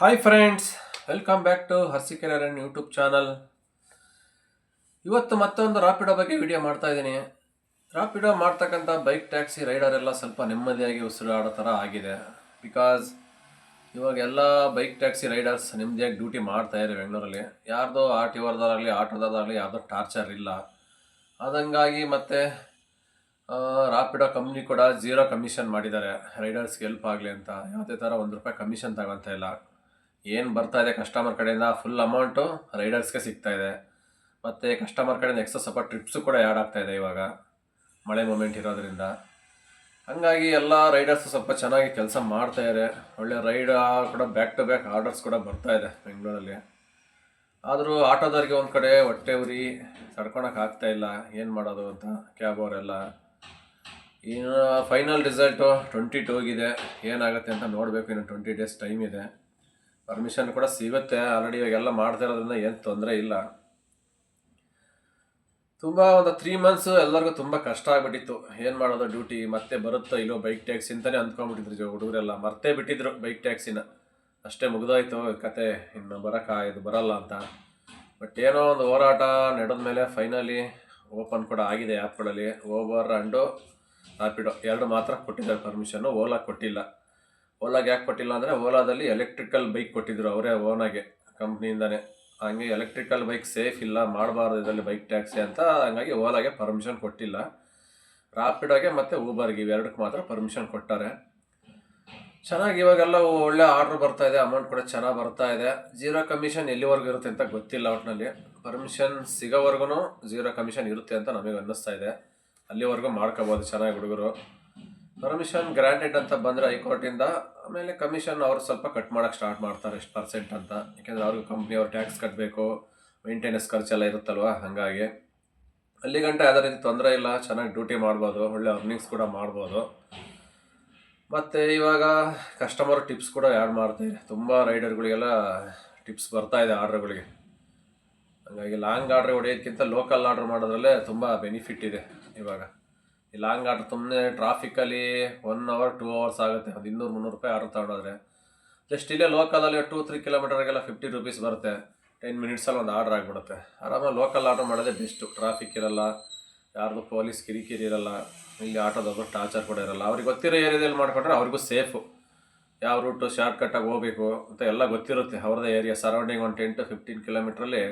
Hi friends welcome back to ಹರ್ಸಿಕೆರನ್ YouTube channel ಇವತ್ತು ಮತ್ತೊಂದು ರಾಪಿಡೋ ಬಗ್ಗೆ ವಿಡಿಯೋ ಮಾಡ್ತಾ ಇದ್ದೀನಿ. ರಾಪಿಡೋ ಮಾಡ್ತಕ್ಕಂಥ ಬೈಕ್ ಟ್ಯಾಕ್ಸಿ ರೈಡರ್ ಎಲ್ಲ ಸ್ವಲ್ಪ ನೆಮ್ಮದಿಯಾಗಿ ಉಸಿರಾಡೋ ಥರ ಆಗಿದೆ. ಬಿಕಾಸ್ ಇವಾಗ ಎಲ್ಲ ಬೈಕ್ ಟ್ಯಾಕ್ಸಿ ರೈಡರ್ಸ್ ನೆಮ್ಮದಿಯಾಗಿ ಡ್ಯೂಟಿ ಮಾಡ್ತಾ ಇದ್ದಾರೆ ಬೆಂಗಳೂರಲ್ಲಿ. ಯಾರ್ದೋ ಆರ್ ಟಿ ವರ್ದಾಗಲಿ ಆಟೋದಾಗಲಿ ಯಾರ್ದೋ ಟಾರ್ಚರ್ ಇಲ್ಲ. ಅದಂಗಾಗಿ ಮತ್ತು ರಾಪಿಡೋ ಕಂಪ್ನಿ ಕೂಡ ಜೀರೋ ಕಮಿಷನ್ ಮಾಡಿದ್ದಾರೆ. ರೈಡರ್ಸ್ಗೆ ಹೆಲ್ಪ್ ಆಗಲಿ ಅಂತ. ಯಾವುದೇ ಥರ ಒಂದು ರೂಪಾಯಿ ಕಮಿಷನ್ ತಗೊಳ್ತಾ ಇಲ್ಲ. ಏನು ಬರ್ತಾ ಇದೆ ಕಸ್ಟಮರ್ ಕಡೆಯಿಂದ? ಫುಲ್ ಅಮೌಂಟು ರೈಡರ್ಸ್ಗೆ ಸಿಗ್ತಾ ಇದೆ. ಮತ್ತು ಕಸ್ಟಮರ್ ಕಡೆಯಿಂದ ಎಕ್ಸ್ಟ್ರಾ ಸ್ವಲ್ಪ ಟ್ರಿಪ್ಸು ಕೂಡ ಆ್ಯಡ್ ಆಗ್ತಾ ಇದೆ ಇವಾಗ. ಮಳೆ ಮೂಮೆಂಟ್ ಇರೋದ್ರಿಂದ. ಹಂಗಾಗಿ ಎಲ್ಲ ರೈಡರ್ಸು ಸ್ವಲ್ಪ ಚೆನ್ನಾಗಿ ಕೆಲಸ ಮಾಡ್ತಾ ಇದ್ದಾರೆ ಒಳ್ಳೆ ರೈಡ್ ಕೂಡ ಬ್ಯಾಕ್ ಟು ಬ್ಯಾಕ್ ಆರ್ಡರ್ಸ್ ಕೂಡ ಬರ್ತಾ ಇದೆ ಬೆಂಗಳೂರಲ್ಲಿ. ಆದರೂ ಆಟೋದವ್ರಿಗೆ ಒಂದು ಕಡೆ ಹೊಟ್ಟೆ ಉರಿ ತಡ್ಕೊಳಕ್ಕೆ ಇಲ್ಲ. ಏನು ಮಾಡೋದು ಅಂತ ಕ್ಯಾಬ್ ಅವರೆಲ್ಲ. ಇನ್ನು ಫೈನಲ್ ರಿಸಲ್ಟು ಟ್ವೆಂಟಿ ಟೂಗಿದೆ ಏನಾಗುತ್ತೆ ಅಂತ ನೋಡಬೇಕು. ಇನ್ನು ಟ್ವೆಂಟಿ ಡೇಸ್ ಟೈಮ್ ಇದೆ. ಪರ್ಮಿಷನ್ ಕೂಡ ಸಿಗುತ್ತೆ. ಆಲ್ರೆಡಿ ಇವಾಗೆಲ್ಲ ಮಾಡ್ತಾ ಇರೋದ್ರಿಂದ ಏನು ತೊಂದರೆ ಇಲ್ಲ. ತುಂಬ ಒಂದು ತ್ರೀ ಮಂತ್ಸು ಎಲ್ಲರಿಗೂ ತುಂಬ ಕಷ್ಟ ಆಗ್ಬಿಟ್ಟಿತ್ತು. ಏನು ಮಾಡೋದು ಡ್ಯೂಟಿ ಮತ್ತೆ ಬರುತ್ತೋ ಇಲ್ಲೋ ಬೈಕ್ ಟ್ಯಾಕ್ಸಿ ಅಂತಲೇ ಅಂದ್ಕೊಂಡ್ಬಿಟ್ಟಿದ್ರು ಹುಡುಗರೆಲ್ಲ. ಮರ್ತೇ ಬಿಟ್ಟಿದ್ರು ಬೈಕ್ ಟ್ಯಾಕ್ಸಿನ ಅಷ್ಟೇ ಮುಗಿದೋಯ್ತು ಕತೆ. ಇನ್ನು ಬರೋಕ್ಕ ಇದು ಬರಲ್ಲ ಅಂತ. ಬಟ್ ಏನೋ ಒಂದು ಹೋರಾಟ ನಡೆದ ಮೇಲೆ ಫೈನಲಿ ಓಪನ್ ಕೂಡ ಆಗಿದೆ ಆ್ಯಪ್ಗಳಲ್ಲಿ ಓವರ್ ಆ್ಯಂಡು ರ್ಯಾಪಿಡೋ ಎರಡು ಮಾತ್ರ ಕೊಟ್ಟಿದ್ದಾರೆ ಪರ್ಮಿಷನ್ನು ಓಲಾ ಕೊಟ್ಟಿಲ್ಲ. ಓಲಾಗೆ ಯಾಕೆ ಕೊಟ್ಟಿಲ್ಲ ಅಂದರೆ ಓಲಾದಲ್ಲಿ ಎಲೆಕ್ಟ್ರಿಕಲ್ ಬೈಕ್ ಕೊಟ್ಟಿದ್ರು ಅವರೇ ಓನಾಗೆ, ಕಂಪ್ನಿಯಿಂದನೇ. ಹಂಗೆ ಎಲೆಕ್ಟ್ರಿಕಲ್ ಬೈಕ್ ಸೇಫ್ ಇಲ್ಲ, ಮಾಡಬಾರ್ದು ಇದರಲ್ಲಿ ಬೈಕ್ ಟ್ಯಾಕ್ಸಿ ಅಂತ, ಹಂಗಾಗಿ ಓಲಾಗೆ ಪರ್ಮಿಷನ್ ಕೊಟ್ಟಿಲ್ಲ. ರಾಪಿಡೋಗೆ ಮತ್ತು ಊಬರ್ಗೆ ಇವೆರಡಕ್ಕೆ ಮಾತ್ರ ಪರ್ಮಿಷನ್ ಕೊಟ್ಟಾರೆ. ಚೆನ್ನಾಗಿ ಇವಾಗೆಲ್ಲ ಒಳ್ಳೆ ಆರ್ಡ್ರ್ ಬರ್ತಾ ಇದೆ ಅಮೌಂಟ್ ಕೂಡ ಚೆನ್ನಾಗಿ ಬರ್ತಾ ಇದೆ. ಜೀರೋ ಕಮಿಷನ್ ಎಲ್ಲಿವರೆಗೂ ಇರುತ್ತೆ ಅಂತ ಗೊತ್ತಿಲ್ಲ ಒಟ್ಟಿನಲ್ಲಿ ಪರ್ಮಿಷನ್ ಸಿಗೋವರೆಗೂ ಜೀರೋ ಕಮಿಷನ್ ಇರುತ್ತೆ ಅಂತ ನಮಗೆ ಅನ್ನಿಸ್ತಾ ಇದೆ. ಅಲ್ಲಿವರೆಗೂ ಮಾಡ್ಕೋಬೋದು ಚೆನ್ನಾಗಿ ಹುಡುಗರು. ಪರ್ಮಿಷನ್ ಗ್ರಾಂಟೆಡ್ ಅಂತ ಬಂದರೆ ಹೈಕೋರ್ಟಿಂದ, ಆಮೇಲೆ ಕಮಿಷನ್ ಅವ್ರು ಸ್ವಲ್ಪ ಕಟ್ ಮಾಡೋಕ್ಕೆ ಸ್ಟಾರ್ಟ್ ಮಾಡ್ತಾರೆ ಎಷ್ಟು ಪರ್ಸೆಂಟ್ ಅಂತ. ಯಾಕೆಂದರೆ ಅವ್ರಿಗೆ ಕಂಪ್ನಿಯವ್ರು ಟ್ಯಾಕ್ಸ್ ಕಟ್ಟಬೇಕು ಮೇಂಟೆನೆನ್ಸ್ ಖರ್ಚೆಲ್ಲ ಇರುತ್ತಲ್ವ, ಹಾಗಾಗಿ. ಅಲ್ಲಿ ಗಂಟೆ ಯಾವುದೇ ರೀತಿ ತೊಂದರೆ ಇಲ್ಲ, ಚೆನ್ನಾಗಿ ಡ್ಯೂಟಿ ಮಾಡ್ಬೋದು, ಒಳ್ಳೆ ಅರ್ನಿಂಗ್ಸ್ ಕೂಡ ಮಾಡ್ಬೋದು. ಮತ್ತು ಇವಾಗ ಕಸ್ಟಮರ್ ಟಿಪ್ಸ್ ಕೂಡ ಆ್ಯಡ್ ಮಾಡ್ತಾಯಿದೆ ತುಂಬ ರೈಡರ್ಗಳಿಗೆಲ್ಲ ಟಿಪ್ಸ್ ಬರ್ತಾ ಇದೆ ಆರ್ಡ್ರ್ಗಳಿಗೆ. ಹಾಗಾಗಿ ಲಾಂಗ್ ಆರ್ಡ್ರ್ ಹೊಡೆಯೋದಕ್ಕಿಂತ ಲೋಕಲ್ ಆರ್ಡ್ರ್ ಮಾಡೋದ್ರಲ್ಲೇ ತುಂಬ ಬೆನಿಫಿಟ್ ಇದೆ ಇವಾಗ. ಈ ಲಾಂಗ್ ಆಟ ಸುಮ್ಮನೆ ಟ್ರಾಫಿಕಲ್ಲಿ ಒನ್ ಅವರ್ ಟೂ ಅವರ್ಸ್ ಆಗುತ್ತೆ. ಅದು ಇನ್ನೂರು, ಮುನ್ನೂರು ರೂಪಾಯಿ ಆರ್ಡ್ರ್ ತಗೊಂಡೋದ್ರೆ. ಜಸ್ಟ್ ಇಲ್ಲೇ ಲೋಕಲಲ್ಲಿ ಟೂ ತ್ರೀ ಕಿಲೋಮೀಟರ್ಗೆಲ್ಲ ಫಿಫ್ಟಿ ರುಪೀಸ್ ಬರುತ್ತೆ. ಟೆನ್ ಮಿನಿಟ್ಸಲ್ಲಿ ಒಂದು ಆರ್ಡ್ರ್ ಆಗಿಬಿಡುತ್ತೆ. ಆರಾಮಾಗಿ ಲೋಕಲ್ ಆಟೋ ಮಾಡೋದೇ ಬೆಸ್ಟು ಟ್ರಾಫಿಕ್ ಇರಲ್ಲ. ಯಾರ್ದು ಪೊಲೀಸ್ ಕಿರಿಕಿರಿ ಇರಲ್ಲ. ಇಲ್ಲಿ ಆಟೋದವ್ರು ಟಾರ್ಚರ್ ಕೂಡ ಇರಲ್ಲ. ಅವ್ರಿಗೆ ಗೊತ್ತಿರೋ ಏರಿಯಾದಲ್ಲಿ ಮಾಡಿಕೊಂಡ್ರೆ ಅವ್ರಿಗೂ ಸೇಫು ಯಾವ ರೂಟು ಶಾರ್ಟ್ಕಟ್ಟಾಗಿ ಹೋಗಬೇಕು ಅಂತ ಎಲ್ಲ ಗೊತ್ತಿರುತ್ತೆ. ಅವ್ರದ್ದೇ ಏರಿಯಾ ಸರೌಂಡಿಂಗ್ ಒಂದು ಟೆನ್ ಟು ಫಿಫ್ಟೀನ್ ಕಿಲೋಮೀಟ್ರಲ್ಲಿ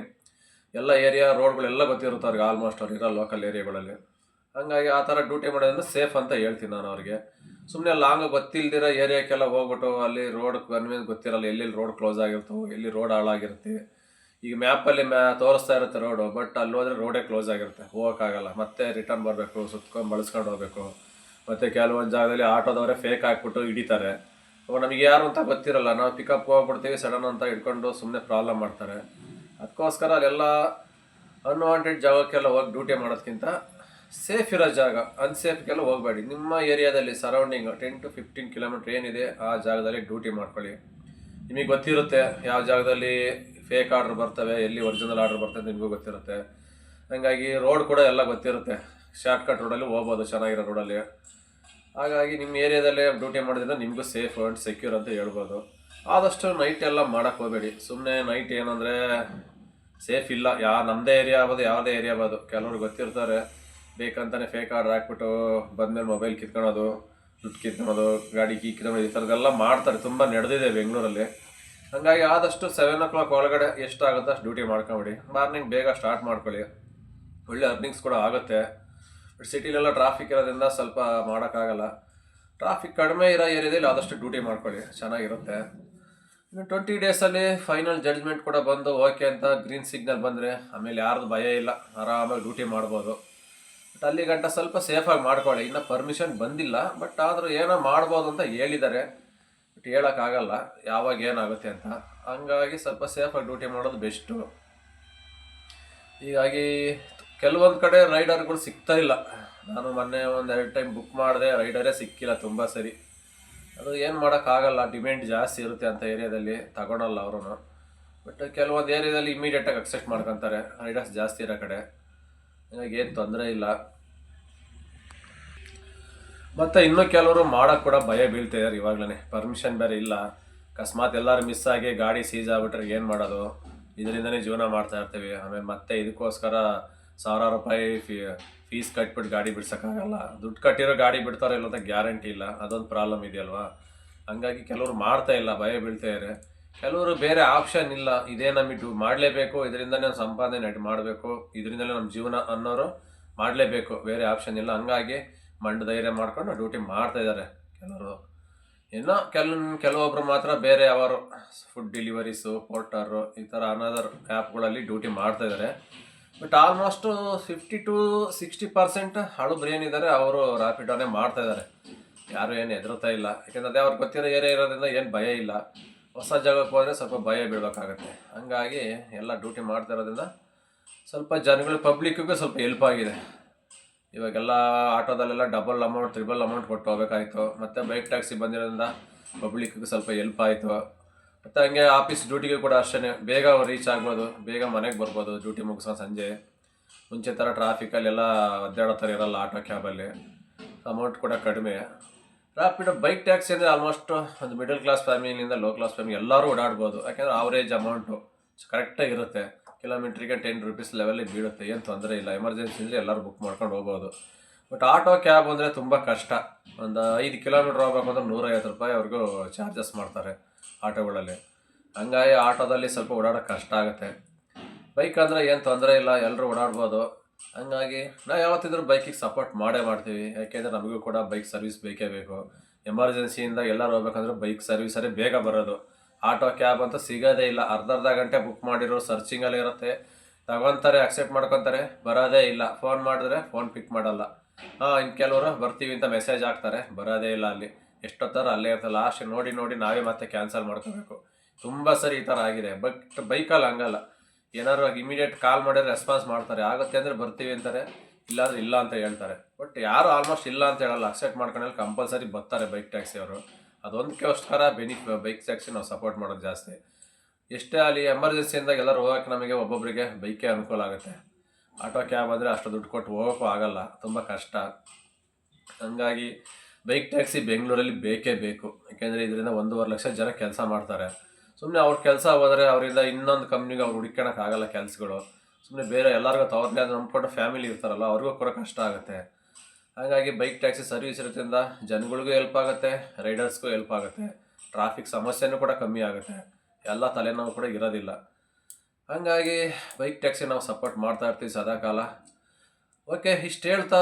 ಎಲ್ಲ ಏರಿಯಾ ರೋಡ್ಗಳೆಲ್ಲ ಗೊತ್ತಿರುತ್ತೆ ಅವ್ರಿಗೆ. ಆಲ್ಮೋಸ್ಟ್ ಅವ್ರು ಇರೋ ಲೋಕಲ್ ಏರಿಯಾಗಳಲ್ಲಿ ಹಂಗಾಗಿ ಆ ಥರ ಡ್ಯೂಟಿ ಮಾಡೋದ್ರಿಂದ ಸೇಫ್ ಅಂತ ಹೇಳ್ತೀನಿ ನಾನು ಅವ್ರಿಗೆ. ಸುಮ್ಮನೆ ಲಾಂಗ್ ಗೊತ್ತಿಲ್ದಿರ ಏರಿಯಾಕ್ಕೆಲ್ಲ ಹೋಗ್ಬಿಟ್ಟು ಅಲ್ಲಿ ರೋಡ್ ಕನ್ವೀನ್ ಗೊತ್ತಿರಲ್ಲ, ಎಲ್ಲೆಲ್ಲಿ ರೋಡ್ ಕ್ಲೋಸ್ ಆಗಿರ್ತವೆ ಎಲ್ಲಿ ರೋಡ್ ಹಾಳಾಗಿರುತ್ತೆ. ಈಗ ಮ್ಯಾಪಲ್ಲಿ ಮ್ಯಾ ತೋರಿಸ್ತಾ ಇರುತ್ತೆ ರೋಡು ಬಟ್ ಅಲ್ಲಿ ಹೋದರೆ ರೋಡೇ ಕ್ಲೋಸ್ ಆಗಿರುತ್ತೆ, ಹೋಗೋಕ್ಕಾಗಲ್ಲ. ಮತ್ತೆ ರಿಟರ್ನ್ ಬರಬೇಕು, ಸುತ್ಕೊಂಡು ಬಳಸ್ಕೊಂಡು ಹೋಗಬೇಕು. ಮತ್ತು ಕೆಲವೊಂದು ಜಾಗದಲ್ಲಿ ಆಟೋದವರೇ ಫೇಕ್ ಹಾಕ್ಬಿಟ್ಟು ಹಿಡಿತಾರೆ. ಅವಾಗ ನಮಗೆ ಯಾರು ಅಂತ ಗೊತ್ತಿರಲ್ಲ. ನಾವು ಪಿಕಪ್ ಹೋಗ್ಬಿಡ್ತೀವಿ ಸಡನ್ ಅಂತ ಹಿಡ್ಕೊಂಡು ಸುಮ್ಮನೆ ಪ್ರಾಬ್ಲಮ್ ಮಾಡ್ತಾರೆ. ಅದಕ್ಕೋಸ್ಕರ ಅಲ್ಲೆಲ್ಲ ಅನ್ವಾಂಟೆಡ್ ಜಾಗಕ್ಕೆಲ್ಲ ಹೋಗಿ ಡ್ಯೂಟಿ ಮಾಡೋದಕ್ಕಿಂತ ಸೇಫ್ ಇರೋ ಜಾಗ ಅನ್ಸೇಫ್ಗೆಲ್ಲ ಹೋಗಬೇಡಿ. ನಿಮ್ಮ ಏರಿಯಾದಲ್ಲಿ surrounding ten to fifteen kilometre ಏನಿದೆ, ಆ ಜಾಗದಲ್ಲಿ ಡ್ಯೂಟಿ ಮಾಡ್ಕೊಳ್ಳಿ. ನಿಮಗೆ ಗೊತ್ತಿರುತ್ತೆ, ಯಾವ ಜಾಗದಲ್ಲಿ ಫೇಕ್ ಆರ್ಡ್ರ್ ಬರ್ತವೆ, ಎಲ್ಲಿ ಒರಿಜಿನಲ್ ಆರ್ಡ್ರ್ ಬರ್ತವೆ ನಿಮಗೂ ಗೊತ್ತಿರುತ್ತೆ. ಹಂಗಾಗಿ ರೋಡ್ ಕೂಡ ಎಲ್ಲ ಗೊತ್ತಿರುತ್ತೆ. ಶಾರ್ಟ್ಕಟ್ ರೋಡಲ್ಲಿ ಹೋಗ್ಬೋದು, ಚೆನ್ನಾಗಿರೋ ರೋಡಲ್ಲಿ ಹಾಗಾಗಿ ನಿಮ್ಮ ಏರಿಯಾದಲ್ಲೇ ಡ್ಯೂಟಿ ಮಾಡೋದ್ರಿಂದ ನಿಮಗೂ ಸೇಫ್ ಆ್ಯಂಡ್ ಸೆಕ್ಯೂರ್ ಅಂತ ಹೇಳ್ಬೋದು. ಆದಷ್ಟು ನೈಟ್ ಎಲ್ಲ ಮಾಡೋಕ್ಕೆ ಹೋಗಬೇಡಿ. ಸುಮ್ಮನೆ ನೈಟ್ ಏನಂದರೆ ಸೇಫ್ ಇಲ್ಲ. ಯಾ ನಮ್ಮದೇ ಏರಿಯಾ ಆಗ್ಬೋದು, ಯಾವುದೇ ಏರಿಯಾ ಆಗ್ಬೋದು. ಕೆಲವರು ಗೊತ್ತಿರ್ತಾರೆ. ಬೇಕಂತಾನೆ ಫೇಕ್ ಆರ್ಡರ್ ಹಾಕ್ಬಿಟ್ಟು ಬಂದಮೇಲೆ ಮೊಬೈಲ್ ಕಿತ್ಕೊಳೋದು, ದುಡ್ಡು ಕಿತ್ಕೊಳೋದು, ಗಾಡಿ ಕೀ ಕಿತ್ಕೊಳೋದು, ಈ ಥರದ್ದೆಲ್ಲ ಮಾಡ್ತಾರೆ, ತುಂಬ ನಡೆದಿದೆ ಬೆಂಗಳೂರಲ್ಲಿ. ಹಾಗಾಗಿ ಆದಷ್ಟು ಸೆವೆನ್ ಓ ಕ್ಲಾಕ್ ಒಳಗಡೆ ಎಷ್ಟಾಗುತ್ತೋ ಅಷ್ಟು ಡ್ಯೂಟಿ ಮಾಡ್ಕೊಂಬಿಡಿ. ಮಾರ್ನಿಂಗ್ ಬೇಗ ಸ್ಟಾರ್ಟ್ ಮಾಡ್ಕೊಳ್ಳಿ. ಒಳ್ಳೆ ಅರ್ನಿಂಗ್ಸ್ ಕೂಡ ಆಗುತ್ತೆ. ಬಟ್ ಸಿಟಿಲೆಲ್ಲ ಟ್ರಾಫಿಕ್ ಇರೋದ್ರಿಂದ ಸ್ವಲ್ಪ ಮಾಡೋಕ್ಕಾಗಲ್ಲ. ಟ್ರಾಫಿಕ್ ಕಡಿಮೆ ಇರೋ ಏರಿಯಾದಲ್ಲಿ ಆದಷ್ಟು ಡ್ಯೂಟಿ ಮಾಡ್ಕೊಳ್ಳಿ. ಚೆನ್ನಾಗಿರುತ್ತೆ. ಇನ್ನು ಟ್ವೆಂಟಿ ಡೇಸಲ್ಲಿ ಫೈನಲ್ ಜಡ್ಜ್ಮೆಂಟ್ ಕೂಡ ಬಂದು ಓಕೆ ಅಂತ ಗ್ರೀನ್ ಸಿಗ್ನಲ್ ಬಂದರೆ ಆಮೇಲೆ ಯಾರ್ದು ಭಯ ಇಲ್ಲ. ಆರಾಮಾಗಿ ಡ್ಯೂಟಿ ಮಾಡ್ಬೋದು. ಬಟ್ ಗಂಟ ಸ್ವಲ್ಪ ಸೇಫಾಗಿ ಮಾಡ್ಕೊಳ್ಳಿ. ಇನ್ನು ಪರ್ಮಿಷನ್ ಬಂದಿಲ್ಲ. ಬಟ್ ಆದರೂ ಏನೋ ಮಾಡ್ಬೋದು ಅಂತ ಹೇಳಿದ್ದಾರೆ. ಬಟ್ ಹೇಳೋಕ್ಕಾಗಲ್ಲ ಯಾವಾಗ ಏನಾಗುತ್ತೆ ಅಂತ. ಹಂಗಾಗಿ ಸ್ವಲ್ಪ ಸೇಫಾಗಿ ಡ್ಯೂಟಿ ಮಾಡೋದು ಬೆಸ್ಟು ಹೀಗಾಗಿ ಕೆಲವೊಂದು ಕಡೆ ರೈಡರ್ಗಳು ಸಿಗ್ತಾ ಇಲ್ಲ. ನಾನು ಮೊನ್ನೆ ಒಂದು ಎರಡು ಟೈಮ್ ಬುಕ್ ಮಾಡಿದೆ. ರೈಡರೇ ಸಿಕ್ಕಿಲ್ಲ ತುಂಬ ಸರಿ. ಅದು ಏನು ಮಾಡೋಕ್ಕಾಗಲ್ಲ ಡಿಮ್ಯಾಂಡ್ ಜಾಸ್ತಿ ಇರುತ್ತೆ ಅಂತ ಏರಿಯಾದಲ್ಲಿ. ತಗೊಳಲ್ಲ ಅವರು ಬಟ್ ಕೆಲವೊಂದು ಏರಿಯಾದಲ್ಲಿ ಇಮಿಡಿಯೇಟಾಗಿ ಅಕ್ಸೆಪ್ಟ್ ಮಾಡ್ಕೊತಾರೆ. ರೈಡರ್ಸ್ ಜಾಸ್ತಿ ಇರೋ ಕಡೆ. ಏನು ತೊಂದರೆ ಇಲ್ಲ. ಮತ್ತು ಇನ್ನೂ ಕೆಲವರು ಮಾಡೋಕ್ಕೆ ಕೂಡ ಭಯ ಬೀಳ್ತಿದ್ದಾರೆ ಇವಾಗಲೇ ಪರ್ಮಿಷನ್ ಬೇರೆ ಇಲ್ಲ. ಅಕಸ್ಮಾತ್ ಎಲ್ಲರೂ ಮಿಸ್ ಆಗಿ ಗಾಡಿ ಸೀಜ್ ಆಗ್ಬಿಟ್ರೆ ಏನು ಮಾಡೋದು? ಇದರಿಂದನೇ ಜೀವನ ಮಾಡ್ತಾ ಇರ್ತೀವಿ. ಆಮೇಲೆ ಮತ್ತೆ ಇದಕ್ಕೋಸ್ಕರ ಸಾವಿರಾರು ರೂಪಾಯಿ ಫೀ ಫೀಸ್ ಕಟ್ಬಿಟ್ಟು ಗಾಡಿ ಬಿಡ್ಸೋಕ್ಕಾಗಲ್ಲ. ದುಡ್ಡು ಕಟ್ಟಿರೋ ಗಾಡಿ ಬಿಡ್ತಾರೋ ಇಲ್ಲ ಅಂತ ಗ್ಯಾರಂಟಿ ಇಲ್ಲ. ಅದೊಂದು ಪ್ರಾಬ್ಲಮ್ ಇದೆಯಲ್ವಾ? ಹಂಗಾಗಿ ಕೆಲವರು ಮಾಡ್ತಾ ಇಲ್ಲ. ಭಯ ಬೀಳ್ತಾ ಇದ್ದಾರೆ ಕೆಲವರು ಬೇರೆ ಆಪ್ಷನ್ ಇಲ್ಲ, ಇದೇ ನಮಗೆ ಮಾಡಲೇಬೇಕು, ಇದರಿಂದನೇ ಸಂಪಾದನೆ ನಡಿ ಮಾಡಬೇಕು, ಇದರಿಂದಲೇ ನಮ್ಮ ಜೀವನ ಅನ್ನೋರು ಮಾಡಲೇಬೇಕು, ಬೇರೆ ಆಪ್ಷನ್ ಇಲ್ಲ. ಹಂಗಾಗಿ ಮಂಡ ಧೈರ್ಯ ಮಾಡ್ಕೊಂಡು ಡ್ಯೂಟಿ ಮಾಡ್ತಾ ಇದ್ದಾರೆ ಕೆಲವರು. ಇನ್ನು ಕೆಲ, ಕೆಲವೊಬ್ರು ಮಾತ್ರ ಬೇರೆ ಅವರು ಫುಡ್ ಡೆಲಿವರೀಸು ಪೋರ್ಟರು ಈ ಥರ ಅನದರ್ ಆ್ಯಪ್ಗಳಲ್ಲಿ ಡ್ಯೂಟಿ ಮಾಡ್ತಾ ಇದ್ದಾರೆ. But almost fifty to sixty percent ಹಳಬ್ರು ಏನಿದ್ದಾರೆ ಅವರು ರ್ಯಾಪಿಡೋನೇ ಮಾಡ್ತಾ ಇದ್ದಾರೆ. ಯಾರು ಏನು ಹೆದರ್ತಾ ಇಲ್ಲ. ಯಾಕೆಂದರೆ ಅದೇ ಅವ್ರಿಗೆ ಗೊತ್ತಿರೋ ಏರಿಯಾ ಇರೋದ್ರಿಂದ ಏನು ಭಯ ಇಲ್ಲ. ಹೊಸ ಜಾಗಕ್ಕೆ ಹೋದರೆ ಸ್ವಲ್ಪ ಭಯ ಬೀಳ್ಬೇಕಾಗತ್ತೆ. ಹಂಗಾಗಿ ಎಲ್ಲ ಡ್ಯೂಟಿ ಮಾಡ್ತಾ ಇರೋದ್ರಿಂದ ಸ್ವಲ್ಪ ಜನಗಳು ಪಬ್ಲಿಕ್ಕಿಗೂ ಸ್ವಲ್ಪ ಹೆಲ್ಪ್ ಆಗಿದೆ. ಇವಾಗೆಲ್ಲ ಆಟೋದಲ್ಲೆಲ್ಲ ಡಬಲ್ ಅಮೌಂಟ್ ತ್ರಿಬಲ್ ಅಮೌಂಟ್ ಕೊಟ್ಟು ಹೋಗ್ಬೇಕಾಯ್ತು ಮತ್ತು ಬೈಕ್ ಟ್ಯಾಕ್ಸಿ ಬಂದಿರೋದ್ರಿಂದ ಪಬ್ಲಿಕ್ಕಿಗೆ ಸ್ವಲ್ಪ ಹೆಲ್ಪ್ ಆಯಿತು. ಮತ್ತು ಹಂಗೆ ಆಫೀಸ್ ಡ್ಯೂಟಿಗೆ ಕೂಡ ಅಷ್ಟೇ ಬೇಗ ರೀಚ್ ಆಗ್ಬೋದು. ಬೇಗ ಮನೆಗೆ ಬರ್ಬೋದು ಡ್ಯೂಟಿ ಮುಗಿಸೋ ಸಂಜೆ. ಮುಂಚೆ ಥರ ಟ್ರಾಫಿಕಲ್ಲೆಲ್ಲ ಒದ್ದಾಡೋ ಥರ ಇರಲ್ಲ ಆಟೋ ಕ್ಯಾಬಲ್ಲಿ ಅಮೌಂಟ್ ಕೂಡ ಕಡಿಮೆ. ರ್ಯಾಪಿಡ್ ಬೈಕ್ ಟ್ಯಾಕ್ಸಿ ಅಂದರೆ ಆಲ್ಮೋಸ್ಟ್ ಒಂದು ಮಿಡಲ್ ಕ್ಲಾಸ್ ಫ್ಯಾಮಿಲಿಯಿಂದ ಲೋ ಕ್ಲಾಸ್ ಫ್ಯಾಮಿಲಿ ಎಲ್ಲರೂ ಓಡಾಡ್ಬೋದು. ಯಾಕೆಂದರೆ ಆವ್ರೇಜ್ ಅಮೌಂಟು ಕರೆಕ್ಟಾಗಿ ಇರುತ್ತೆ. ಕಿಲೋಮೀಟ್ರಿಗೆ ಟೆನ್ ರುಪೀಸ್ ಲೆವೆಲಿಗೆ ಬೀಳುತ್ತೆ. ಏನು ತೊಂದರೆ ಇಲ್ಲ. ಎಮರ್ಜೆನ್ಸಿ ಅಂದರೆ ಎಲ್ಲರೂ ಬುಕ್ ಮಾಡ್ಕೊಂಡು ಹೋಗ್ಬೋದು. ಬಟ್ ಆಟೋ ಕ್ಯಾಬ್ ಅಂದರೆ ತುಂಬ ಕಷ್ಟ. ಒಂದು ಐದು ಕಿಲೋಮೀಟ್ರ್ ಹೋಗ್ಬೇಕು ಅಂದ್ರೆ ನೂರೈವತ್ತು ರೂಪಾಯಿವರೆಗೂ ಚಾರ್ಜಸ್ ಮಾಡ್ತಾರೆ ಆಟೋಗಳಲ್ಲಿ. ಹಂಗಾಗಿ ಆಟೋದಲ್ಲಿ ಸ್ವಲ್ಪ ಓಡಾಡೋಕೆ ಕಷ್ಟ ಆಗುತ್ತೆ. ಬೈಕ್ ಅಂದರೆ ಏನು ತೊಂದರೆ ಇಲ್ಲ. ಎಲ್ಲರೂ ಓಡಾಡ್ಬೋದು. ಹಂಗಾಗಿ ನಾವು ಯಾವತ್ತಿದ್ರೂ ಬೈಕಿಗೆ ಸಪೋರ್ಟ್ ಮಾಡೇ ಮಾಡ್ತೀವಿ. ಯಾಕೆಂದರೆ ನಮಗೂ ಕೂಡ ಬೈಕ್ ಸರ್ವಿಸ್ ಬೇಕೇ ಬೇಕು. ಎಮರ್ಜೆನ್ಸಿಯಿಂದ ಎಲ್ಲರೂ ಹೋಗ್ಬೇಕಂದ್ರೆ ಬೈಕ್ ಸರ್ವಿಸರೇ ಬೇಗ ಬರೋದು. ಆಟೋ ಕ್ಯಾಬ್ ಅಂತ ಸಿಗೋದೇ ಇಲ್ಲ. ಅರ್ಧ ಅರ್ಧ ಗಂಟೆ ಬುಕ್ ಮಾಡಿರೋ ಸರ್ಚಿಂಗಲ್ಲಿ ಇರುತ್ತೆ. ತಗೊತಾರೆ ಅಕ್ಸೆಪ್ಟ್ ಮಾಡ್ಕೊತಾರೆ, ಬರೋದೇ ಇಲ್ಲ. ಫೋನ್ ಮಾಡಿದ್ರೆ ಫೋನ್ ಪಿಕ್ ಮಾಡಲ್ಲ. ಹಾಂ ಇನ್ನು ಕೆಲವರು ಬರ್ತೀವಿ ಅಂತ ಮೆಸೇಜ್ ಹಾಕ್ತಾರೆ. ಬರೋದೇ ಇಲ್ಲ ಅಲ್ಲಿ. ಎಷ್ಟೊತ್ತಾರೋ ಅಲ್ಲೇ ಇರ್ತಾರೆ ಲಾಸ್ಟ್ ನೋಡಿ ನೋಡಿ ನಾವೇ ಮತ್ತೆ ಕ್ಯಾನ್ಸಲ್ ಮಾಡ್ಕೋಬೇಕು. ತುಂಬ ಸರಿ ಈ ಥರ ಆಗಿದೆ. ಬಟ್ ಬೈಕಲ್ಲಿ ಹಂಗಲ್ಲ. ಏನಾದ್ರು ಇಮಿಡಿಯೇಟ್ ಕಾಲ್ ಮಾಡಿದ್ರೆ ರೆಸ್ಪಾನ್ಸ್ ಮಾಡ್ತಾರೆ. ಆಗುತ್ತೆ ಅಂದರೆ ಬರ್ತೀವಿ ಅಂತಾರೆ. ಇಲ್ಲಾಂದ್ರೆ ಇಲ್ಲ ಅಂತ ಹೇಳ್ತಾರೆ. ಬಟ್ ಯಾರು ಆಲ್ಮೋಸ್ಟ್ ಇಲ್ಲ ಅಂತ ಹೇಳಲ್ಲ. ಅಕ್ಸೆಪ್ಟ್ ಮಾಡ್ಕೊಂಡಲ್ಲಿ ಕಂಪಲ್ಸರಿ ಬರ್ತಾರೆ ಬೈಕ್ ಟ್ಯಾಕ್ಸಿ ಅವರು. ಅದೊಂದಕ್ಕೋಸ್ಕರ ಬೆನಿಫ್ ಬೈಕ್ ಟ್ಯಾಕ್ಸಿ ನಾವು ಸಪೋರ್ಟ್ ಮಾಡೋದು ಜಾಸ್ತಿ. ಎಷ್ಟೇ ಅಲ್ಲಿ ಎಮರ್ಜೆನ್ಸಿಯಿಂದಾಗ ಎಲ್ಲರೂ ಹೋಗಕ್ಕೆ ನಮಗೆ ಒಬ್ಬೊಬ್ಬರಿಗೆ ಬೈಕೇ ಅನುಕೂಲ ಆಗುತ್ತೆ. ಆಟೋ ಕ್ಯಾಬ್ ಅಂದರೆ ಅಷ್ಟು ದುಡ್ಡು ಕೊಟ್ಟು ಹೋಗೋಕ್ಕೂ ಆಗಲ್ಲ. ತುಂಬ ಕಷ್ಟ. ಹಂಗಾಗಿ ಬೈಕ್ ಟ್ಯಾಕ್ಸಿ ಬೆಂಗಳೂರಲ್ಲಿ ಬೇಕೇ ಬೇಕು. ಯಾಕೆಂದರೆ ಇದರಿಂದ ಒಂದೂವರೆ ಲಕ್ಷ ಜನ ಕೆಲಸ ಮಾಡ್ತಾರೆ. ಸುಮ್ಮನೆ ಅವ್ರ ಕೆಲಸ ಹೋದರೆ ಅವರಿಂದ ಇನ್ನೊಂದು ಕಂಪ್ನಿಗೆ ಅವ್ರು ಆಗಲ್ಲ ಕೆಲಸಗಳು. ಸುಮ್ಮನೆ ಬೇರೆ ಎಲ್ಲರಿಗೂ ಅವ್ರನ್ನೇ ನಂಬ್ಕೊಂಡು ಫ್ಯಾಮಿಲಿ ಇರ್ತಾರಲ್ಲ, ಅವ್ರಿಗೂ ಕೂಡ ಕಷ್ಟ ಆಗುತ್ತೆ. ಹಾಗಾಗಿ ಬೈಕ್ ಟ್ಯಾಕ್ಸಿ ಸರ್ವಿಸ್ ಇರೋದ್ರಿಂದ ಜನಗಳಿಗೂ ಹೆಲ್ಪ್ ಆಗುತ್ತೆ ರೈಡರ್ಸ್ಗೂ ಹೆಲ್ಪ್ ಆಗುತ್ತೆ. ಟ್ರಾಫಿಕ್ ಸಮಸ್ಯೆನೂ ಕೂಡ ಕಮ್ಮಿ ಆಗುತ್ತೆ. ಎಲ್ಲ ತಲೆನೋವು ಕೂಡ ಇರೋದಿಲ್ಲ. ಹಾಗಾಗಿ ಬೈಕ್ ಟ್ಯಾಕ್ಸಿ ನಾವು ಸಪೋರ್ಟ್ ಮಾಡ್ತಾ ಇರ್ತೀವಿ ಸದಾಕಾಲ ಓಕೆ ಇಷ್ಟು ಹೇಳ್ತಾ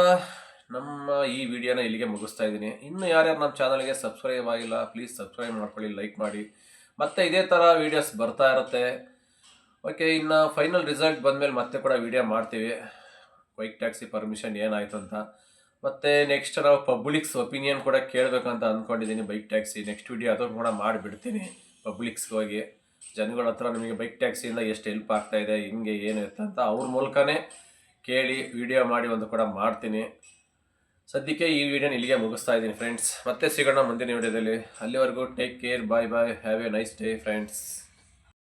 ನಮ್ಮ ಈ ವಿಡಿಯೋನ ಇಲ್ಲಿಗೆ ಮುಗಿಸ್ತಾ ಇದ್ದೀನಿ. ಇನ್ನು ಯಾರ್ಯಾರು ನಮ್ಮ ಚಾನಲ್ಗೆ ಸಬ್ಸ್ಕ್ರೈಬ್ ಆಗಿಲ್ಲ ಪ್ಲೀಸ್ ಸಬ್ಸ್ಕ್ರೈಬ್ ಮಾಡ್ಕೊಳ್ಳಿ ಲೈಕ್ ಮಾಡಿ. ಮತ್ತು ಇದೇ ಥರ ವೀಡಿಯೋಸ್ ಬರ್ತಾ ಇರುತ್ತೆ. ಓಕೆ ಇನ್ನು ಫೈನಲ್ ರಿಸಲ್ಟ್ ಬಂದಮೇಲೆ ಮತ್ತೆ ಕೂಡ ವಿಡಿಯೋ ಮಾಡ್ತೀವಿ. ಬೈಕ್ ಟ್ಯಾಕ್ಸಿ ಪರ್ಮಿಷನ್ ಏನಾಯಿತು ಅಂತ. ಮತ್ತು ನೆಕ್ಸ್ಟ್ ನಾವು ಪಬ್ಲಿಕ್ಸ್ ಒಪಿನಿಯನ್ ಕೂಡ ಕೇಳಬೇಕಂತ ಅಂದ್ಕೊಂಡಿದ್ದೀನಿ ಬೈಕ್ ಟ್ಯಾಕ್ಸಿ ನೆಕ್ಸ್ಟ್ ವಿಡಿಯೋ ಅದನ್ನು ಕೂಡ ಮಾಡಿಬಿಡ್ತೀನಿ ಪಬ್ಲಿಕ್ಸ್ಗೆ ಹೋಗಿ. ಜನಗಳ ಹತ್ರ ನಿಮಗೆ ಬೈಕ್ ಟ್ಯಾಕ್ಸಿಯಿಂದ ಎಷ್ಟು ಹೆಲ್ಪ್ ಆಗ್ತಾಯಿದೆ ಹಿಂಗೆ, ಏನು ಇರುತ್ತೆ ಅಂತ ಅವ್ರ ಮೂಲಕನೇ ಕೇಳಿ ವಿಡಿಯೋ ಮಾಡಿ ಒಂದು ಕೂಡ ಮಾಡ್ತೀನಿ. ಸದ್ಯಕ್ಕೆ ಈ ವಿಡಿಯೋನ ಇಲ್ಲಿಗೆ ಮುಗಿಸ್ತಾ ಇದ್ದೀನಿ ಫ್ರೆಂಡ್ಸ್ ಮತ್ತೆ ಸಿಗೋಣ ಮುಂದಿನ ವಿಡಿಯೋದಲ್ಲಿ ಅಲ್ಲಿವರೆಗೂ take care bye bye have a nice day friends